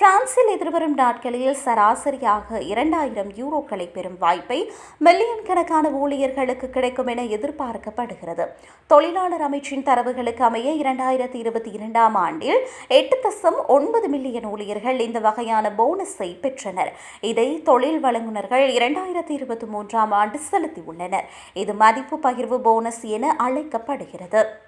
பிரான்சில் எதிர்வரும் நாட்களில் சராசரியாக இரண்டாயிரம் யூரோக்களை பெறும் வாய்ப்பை மில்லியன் கணக்கான ஊழியர்களுக்கு கிடைக்கும் என எதிர்பார்க்கப்படுகிறது. தொழிலாளர் அமைச்சின் தரவுகளுக்கு அமைய இரண்டாயிரத்தி இருபத்தி இரண்டாம் ஆண்டில் எட்டு தசம் ஒன்பது மில்லியன் ஊழியர்கள் இந்த வகையான போனஸை பெற்றனர். இதை தொழில் வழங்குனர்கள் இரண்டாயிரத்தி இருபத்தி மூன்றாம் ஆண்டு செலுத்தியுள்ளனர். இது மதிப்பு பகிர்வு போனஸ் என அழைக்கப்படுகிறது.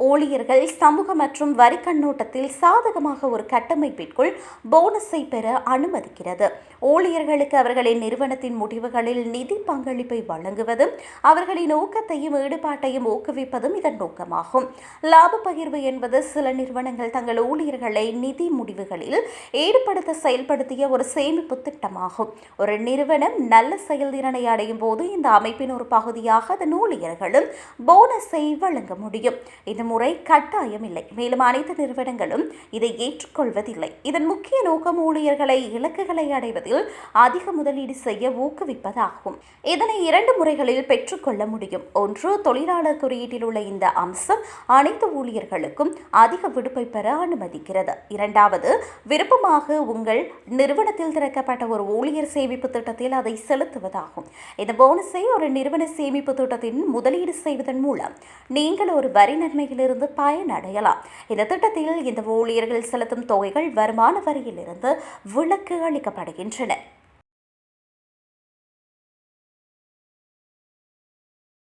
ஊழியர்கள் சமூக மற்றும் வரி கண்ணோட்டத்தில் சாதகமாக ஒரு கட்டமைப்பிற்குள் போனஸை பெற அனுமதிக்கிறது. ஊழியர்களுக்கு அவர்களின் நிறுவனத்தின் முடிவுகளில் நிதி பங்களிப்பை வழங்குவதும் அவர்களின் ஊக்கத்தையும் ஈடுபாட்டையும் ஊக்குவிப்பதும் இதன் நோக்கமாகும். லாப பகிர்வு என்பது சில நிறுவனங்கள் தங்கள் ஊழியர்களை நிதி முடிவுகளில் ஈடுபடுத்த செயல்படுத்திய ஒரு சேமிப்பு திட்டமாகும். ஒரு நிறுவனம் நல்ல செயல்திறனை அடையும் போது இந்த அமைப்பின் ஒரு பகுதியாக அதன் ஊழியர்களும் போனஸை வழங்க முடியும். இந்த முறை கட்டாயம் இல்லை மேலும் அனைத்து நிறுவனங்களும் இதை ஏற்றுக்கொள்வதில்லை. இதன் முக்கிய நோக்கம் ஊழியர்களை இலக்குகளை அடைவதில் அதிக முதலீடு செய்ய ஊக்குவிப்பதாகும். இதனை இரண்டு முறைகளில் பெற்றுக்கொள்ள முடியும். ஒன்று தொழிலாளர் குறியீட்டில் உள்ள இந்த அம்சம் அனைத்து ஊழியர்களுக்கும் அதிக விடுப்பை பெற அனுமதிக்கிறது. இரண்டாவது விருப்பமாக உங்கள் நிறுவனத்தில் திறக்கப்பட்ட ஒரு ஊழியர் சேமிப்பு திட்டத்தில் அதை செலுத்துவதாகும். இந்த போனஸை ஒரு நிறுவன சேமிப்பு திட்டத்தின் முதலீடு செய்வதன் மூலம் நீங்கள் ஒரு வரி நன்மையிலிருந்து பயனடையலாம். இந்த திட்டத்தில் இந்த ஊழியர்கள் செலுத்தும் தொகைகள் வருமான வரியிலிருந்து விலக்கு அளிக்கப்படுகின்றன.